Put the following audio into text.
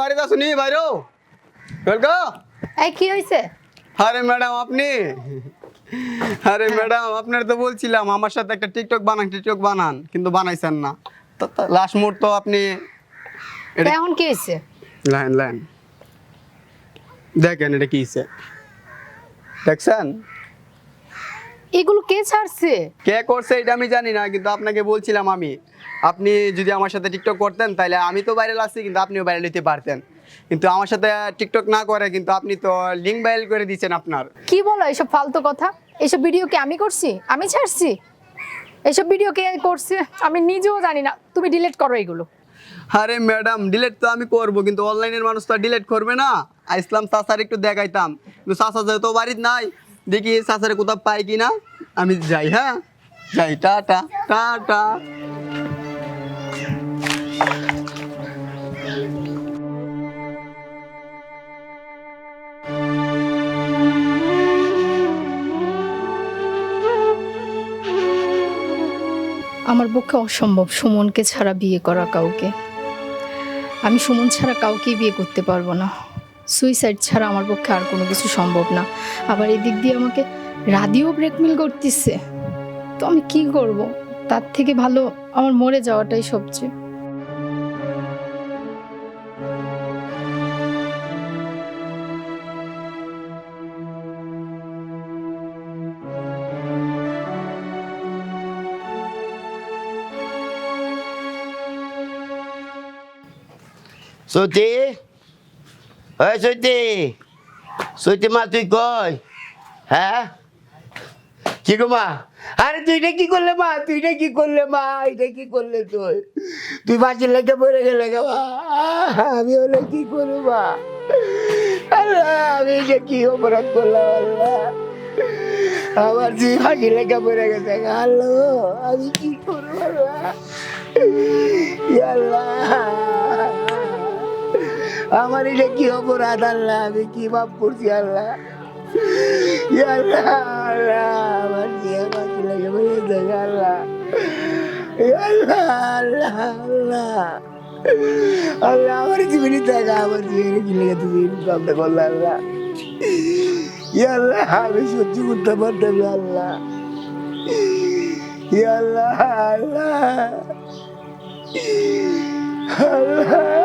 বাড়িতে আসুনি বাইরো? এই কি হয়েছে আরে ম্যাডাম আপনি? আরে ম্যাডাম আপনার তো বলছিলাম আমার সাথে একটা টিকটক বানান টিকটক বানান কিন্তু বানাইছেন না। লাস্ট মুহূর্ত আপনি এখন কি হয়েছে লাইন লাইন। দেখেন এটা কি হইছে? দেখছেন? এগুলো কে ছাড়ছে? কে করছে এটা আমি জানি না কিন্তু আপনাকে বলছিলাম আমি। আপনি যদি আমার সাথে টিকটক করতেন তাহলে আমি তো ভাইরাল আছি কিন্তু আপনিও ভাইরাল হতে পারতেন। কিন্তু আমার সাথে টিকটক না করে কিন্তু আপনি তো লিঙ্ক ভাইরাল করে দিচ্ছেন আপনার। কি বলো এসব ফালতু কথা? এসব ভিডিও কি আমি করছি? আমি ছাড়ছি? এসব ভিডিও কে করছে? আমি নিজেও জানি না। তুমি ডিলিট করো এগুলো। আরে ম্যাডাম ডিলেট তো আমি করব কিন্তু অনলাইনের মানুষ তো ডিলেট করবে না। ইসলাম চাচার একটু দেখাইতাম। কিন্তু চাচা যেহেতু বাড়ির নাই দেখি চাচারে কোথাও পাই কি না আমি যাই হ্যাঁ? যাই টাটা। আমার পক্ষে অসম্ভব সুমনকে ছাড়া বিয়ে করা কাউকে। আমি সুমন ছাড়া কাউকেই বিয়ে করতে পারব না। সুইসাইড ছাড়া আমার পক্ষে আর কোনো কিছু সম্ভব না। আবার এদিক দিয়ে আমাকে রাদিও ব্রেকমিল করতেছে। তো আমি কি করব? তার থেকে ভালো আমার মরে যাওয়াটাই সবচেয়ে। সুতি ওই সুতি সুতি মা, তুই কই? হ্যাঁ? কি গো মা? আরে তুই এটা কি করলে মা? তুই এটা কি করলে মা? এটা কি করলে তুই? তুই বাঁচির লেগে পড়ে গেলে গে মা। আমি হলে কি করব মা? আল্লাহ, আমি এটা কি অপরাধ করলাম, আল্লাহ। আমার তুই ফাঁসি লেগে পড়ে গেছে আল্লাহ, আমি কি করব আল্লাহ। আমার এটা কি অপরাধ আল্লাহ? আমি কি পাপ করছি আল্লাহ? আল্লাহ আল্লাহ, আমার দিয়ে বাকি আল্লাহ আল্লাহ আমার জীবনে দেখা, আমার জীবনে তুমি কামটা করলে আল্লাহ? আমি সহ্য করতে পারতাম আল্লাহ। আল্লাহ আল্লাহ। আল্লাহ।